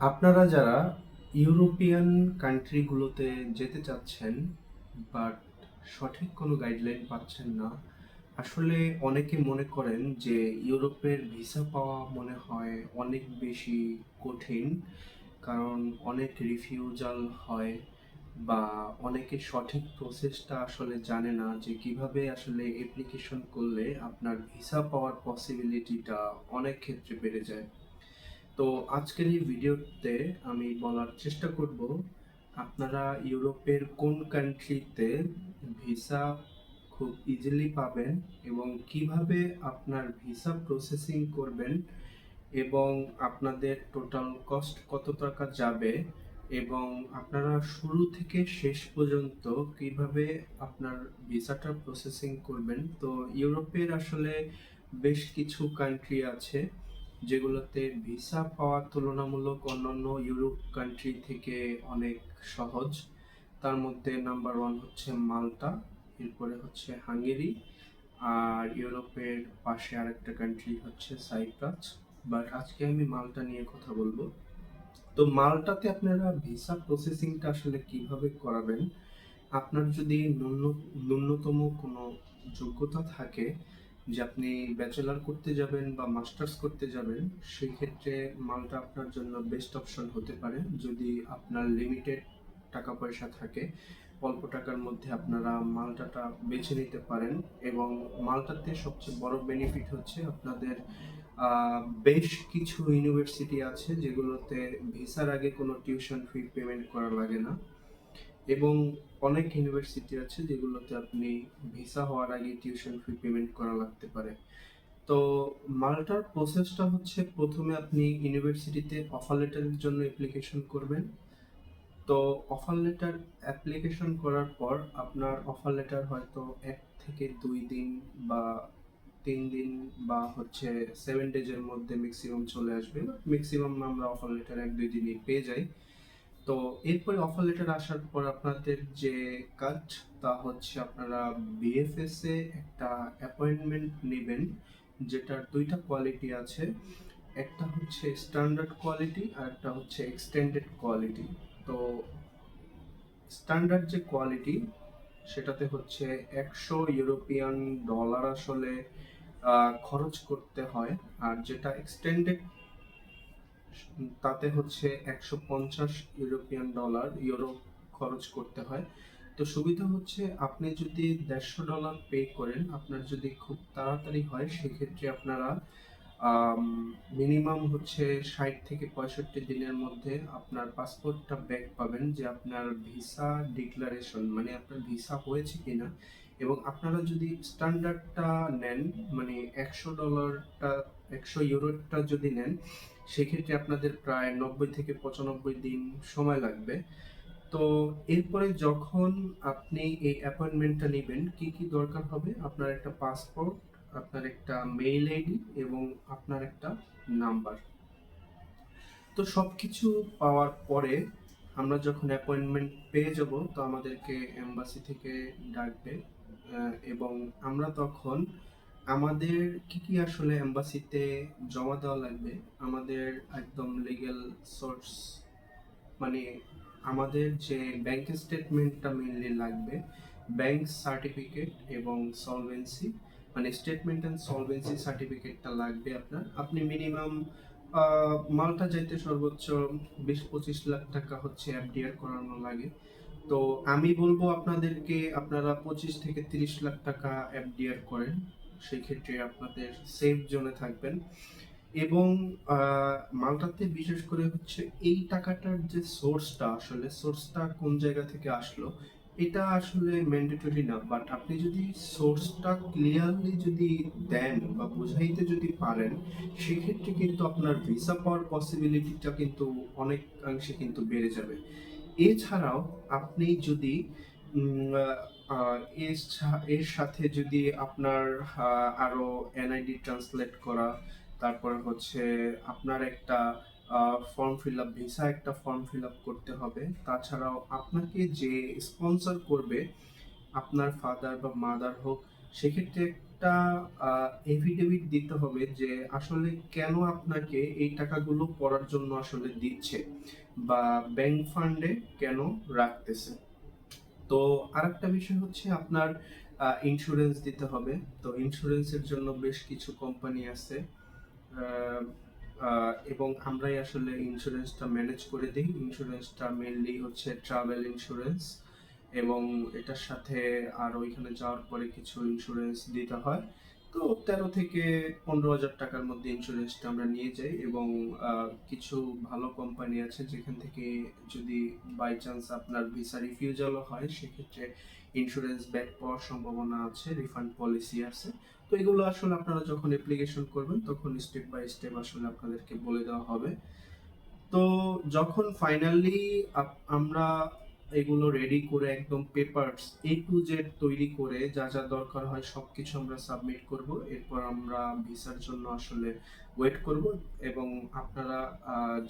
আপনারা যারা ইউরোপিয়ান কান্ট্রিগুলোতে যেতে চাচ্ছেন, বাট সঠিক কোনো গাইডলাইন পাচ্ছেন না, আসলে অনেকে মনে করেন যে ইউরোপের ভিসা পাওয়া মনে হয় অনেক বেশি কঠিন, কারণ অনেক রিফিউজাল হয় বা অনেকে সঠিক প্রসেসটা আসলে জানে না যে কীভাবে আসলে অ্যাপ্লিকেশন করলে আপনার ভিসা পাওয়ার পসিবিলিটিটা অনেক ক্ষেত্রে বেড়ে যায়। তো আজকের এই ভিডিওতে আমি বলার চেষ্টা করব, আপনারা ইউরোপের কোন কান্ট্রিতে ভিসা খুব ইজিলি পাবেন এবং কীভাবে আপনার ভিসা প্রসেসিং করবেন এবং আপনাদের টোটাল কস্ট কত টাকা যাবে এবং আপনারা শুরু থেকে শেষ পর্যন্ত কীভাবে আপনার ভিসাটা প্রসেসিং করবেন। তো ইউরোপের আসলে বেশ কিছু কান্ট্রি আছে। যেগুলোতে ভিসা পাওয়া তুলনামূলক অন্যান্য ইউরোপ কান্ট্রি থেকে অনেক সহজ। তার মধ্যে নাম্বার ওয়ান হচ্ছে মাল্টা, এরপরে হচ্ছে হাঙ্গেরি, আর ইউরোপের পাশে আরেকটা কান্ট্রি হচ্ছে সাইপ্রাস। বাট আজকে আমি মালটা নিয়ে কথা বলব। তো মালটাতে আপনারা ভিসা প্রসেসিংটা আসলে কীভাবে করাবেন? আপনার যদি ন্যূন- ন্যূনতম কোনো যোগ্যতা থাকে যে আপনি ব্যাচেলার করতে যাবেন বা মাস্টার্স করতে যাবেন, সেই ক্ষেত্রে মালটা আপনার জন্য বেস্ট অপশন হতে পারে। যদি আপনার লিমিটেড টাকা পয়সা থাকে, অল্প টাকার মধ্যে আপনারা মালটাটা বেছে নিতে পারেন এবং মালটাতে সবচেয়ে বড় বেনিফিট হচ্ছে আপনাদের বেশ কিছু ইউনিভার্সিটি আছে যেগুলোতে ভিসার আগে কোনো টিউশন ফি পেমেন্ট করা লাগে না। এবং অনেক ইউনিভার্সিটি আছে যেগুলোতে আপনি ভিসা হওয়ার আগে টিউশন ফি পেমেন্ট করা লাগতে পারে। তো মাল্টার প্রসেসটা হচ্ছে প্রথমে আপনি ইউনিভার্সিটিতে অফার লেটারের জন্য অ্যাপ্লিকেশন করবেন। তো অফার লেটার অ্যাপ্লিকেশন করার পর আপনার অফার লেটার হয়তো এক থেকে দুই দিন বা তিন দিন বা হচ্ছে সেভেন ডেজের মধ্যে ম্যাক্সিমাম চলে আসবে। ম্যাক্সিমাম আমরা অফার লেটার এক দুই দিনই পেয়ে যাই। তো এরপরে অফার লেটার আসার পর আপনাদের যে কাজ তা হচ্ছে আপনারা বিএফএস এ একটা অ্যাপয়েন্টমেন্ট নেবেন, যেটার দুইটা কোয়ালিটি আছে। একটা হচ্ছে স্ট্যান্ডার্ড কোয়ালিটি আর একটা হচ্ছে এক্সটেন্ডেড কোয়ালিটি তো স্ট্যান্ডার্ড যে কোয়ালিটি সেটাতে হচ্ছে একশো ইউরোপিয়ান ডলার আসলে খরচ করতে হয়। আর যেটা এক্সটেন্ডেড তাতে হচ্ছে একশো পঞ্চাশ ইউরোপিয়ান ডলার, ইউরো খরচ করতে হয়। তো সুবিধা হচ্ছে আপনি যদি দেড়শো ডলার পে করেন, আপনার যদি খুব তাড়াতাড়ি হয়, সেক্ষেত্রে আপনারা মিনিমাম হচ্ছে ষাট থেকে পঁয়ষট্টি দিনের মধ্যে আপনার পাসপোর্টটা ব্যাক পাবেন যে আপনার ভিসা ডিক্লারেশন মানে আপনার ভিসা হয়েছে কিনা। এবং আপনারা যদি স্ট্যান্ডার্ডটা নেন মানে একশো ডলারটা একশো ইউরোটা যদি নেন, সেক্ষেত্রে আপনাদের প্রায় নব্বই থেকে পঁচানব্বই দিন সময় লাগবে। তো এরপরে যখন আপনি এই অ্যাপয়েন্টমেন্টটা নেবেন, কি কি দরকার হবে? আপনার একটা পাসপোর্ট, আপনার একটা মেইল আইডি এবং আপনার একটা নাম্বার। তো সবকিছু পাওয়ার পরে আমরা যখন অ্যাপয়েন্টমেন্ট পেয়ে যাব, তো আমাদেরকে এম্বাসি থেকে ডাকবে এবং আমরা তখন আমাদের কি কি আসলে এম্বাসিতে জমা দেওয়া লাগবে? আমাদের একদম লিগ্যাল সোর্স মানে আমাদের যে ব্যাংক স্টেটমেন্টটা মেনলি লাগবে ব্যাংক সার্টিফিকেট এবং সলভেন্সি মানে স্টেটমেন্ট অ্যান্ড সলভেন্সি সার্টিফিকেটটা লাগবে আপনার। আপনি মিনিমাম মালটা যাইতে সর্বোচ্চ বিশ পঁচিশ লাখ টাকা হচ্ছে এফডিআর করানো লাগে। তো আমি বলব আপনাদেরকে, আপনারা পঁচিশ থেকে তিরিশ লাখ টাকা এফডিআর করেন। সেই ক্ষেত্রে আপনাদের সেফ জোনে থাকবেন। এবং মালটাতে বিশেষ করে হচ্ছে এই টাকাটার যে সোর্সটা আসলে সোর্সটা কোন জায়গা থেকে আসলো, এটা আসলে ম্যান্ডেটরি না। বাট আপনি যদি সোর্সটা ক্লিয়ারলি যদি দেন বা বোঝাইতে যদি পারেন, সেক্ষেত্রে কিন্তু আপনার ভিসা পাওয়ার পসিবিলিটিটা কিন্তু অনেকাংশে কিন্তু বেড়ে যাবে। এছাড়াও আপনি যদি এর সাথে যদি আপনার আরও এনআইডি ট্রান্সলেট করা, তারপরে হচ্ছে আপনার একটা ফর্ম ফিল আপ ভিসা একটা ফর্ম ফিল আপ করতে হবে। তাছাড়াও আপনাকে যে স্পন্সর করবে, আপনার ফাদার বা মাদার হোক, সেক্ষেত্রে একটা এফিডেভিট দিতে হবে যে আসলে কেন আপনাকে এই টাকাগুলো পড়ার জন্য আসলে দিচ্ছে বা ব্যাংক ফান্ডে কেন রাখতেছে। তো আরেকটা বিষয় হচ্ছে আপনার ইন্স্যুরেন্স দিতে হবে। তো ইন্স্যুরেন্সের জন্য বেশ কিছু কোম্পানি আছে এবং আমরাই আসলে ইন্স্যুরেন্সটা ম্যানেজ করে দিই। ইন্স্যুরেন্সটা মেনলি হচ্ছে ট্রাভেল ইন্স্যুরেন্স এবং এটার সাথে আর ওইখানে যাওয়ার পরে কিছু ইন্স্যুরেন্স দিতে হয়। তো তেরো থেকে পনেরো হাজার টাকার মধ্যে ইন্স্যুরেন্সটা আমরা নিয়ে যাই এবং কিছু ভালো কোম্পানি আছে যেখান থেকে যদি বাই চান্স আপনার ভিসা রিফিউজালও হয়, সেক্ষেত্রে ইন্স্যুরেন্স ব্যাক পাওয়ার সম্ভাবনা আছে রিফান্ড পলিসি আছে। তো এগুলো আসলে আপনারা যখন অ্যাপ্লিকেশন করবেন, তখন স্টেপ বাই স্টেপ আসলে আপনাদেরকে বলে দেওয়া হবে। তো যখন ফাইনালি আমরা এগুলো রেডি করে একদম পেপারস এ টু জেড তৈরি করে যা যা দরকার হয় সবকিছু আমরা সাবমিট করব। এরপর আমরা ভিসার জন্য আসলে ওয়েট করব এবং আপনারা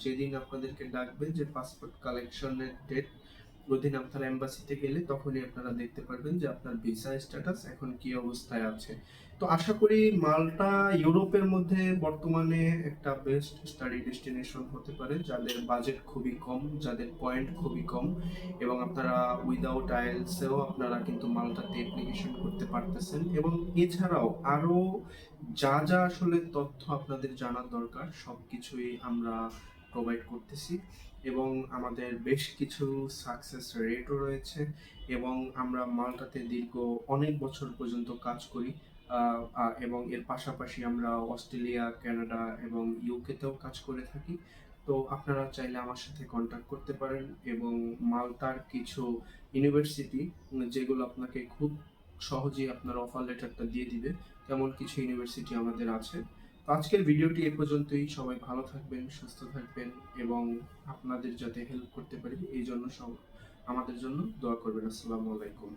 যেদিন আপনাদেরকে ডাকবে যে পাসপোর্ট কালেকশনের ডেট ওই দিন আপনারা এম্বাসিতে গেলে তখনই আপনারা দেখতে পারবেন যে আপনার ভিসা স্ট্যাটাস এখন কি অবস্থায় আছে। তো আশা করি মালটা ইউরোপের মধ্যে বর্তমানে একটা বেস্ট স্টাডি ডেস্টিনেশন হতে পারে, যাদের বাজেট খুবই কম, যাদের পয়েন্ট খুবই কম, এবং আপনারা উইদাউট আইএলসেও আপনারা কিন্তু মালটাতে অ্যাপ্লিকেশন করতে পারতেছেন। এবং এছাড়াও আরও যা যা আসলে তথ্য আপনাদের জানার দরকার সব কিছুই আমরা প্রোভাইড করতেছি। এবং আমাদের বেশ কিছু সাকসেস রেটও রয়েছে, এবং আমরা মালটাতে দীর্ঘ অনেক বছর পর্যন্ত কাজ করি। এবং এর পাশাপাশি আমরা অস্ট্রেলিয়া, কানাডা এবং ইউকেতেও কাজ করে থাকি। তো আপনারা চাইলে আমার সাথে কন্ট্যাক্ট করতে পারেন এবং মালতার কিছু ইউনিভার্সিটি যেগুলো আপনাকে খুব সহজেই আপনার অফার লেটারটা দিয়ে দিবে, তেমন কিছু ইউনিভার্সিটি আমাদের আছে। তো আজকের ভিডিওটি এ পর্যন্তই। সবাই ভালো থাকবেন, সুস্থ থাকবেন এবং আপনাদের যাতে হেল্প করতে পারি, এই জন্য সব আমাদের জন্য দোয়া করবেন। আসসালামু আলাইকুম।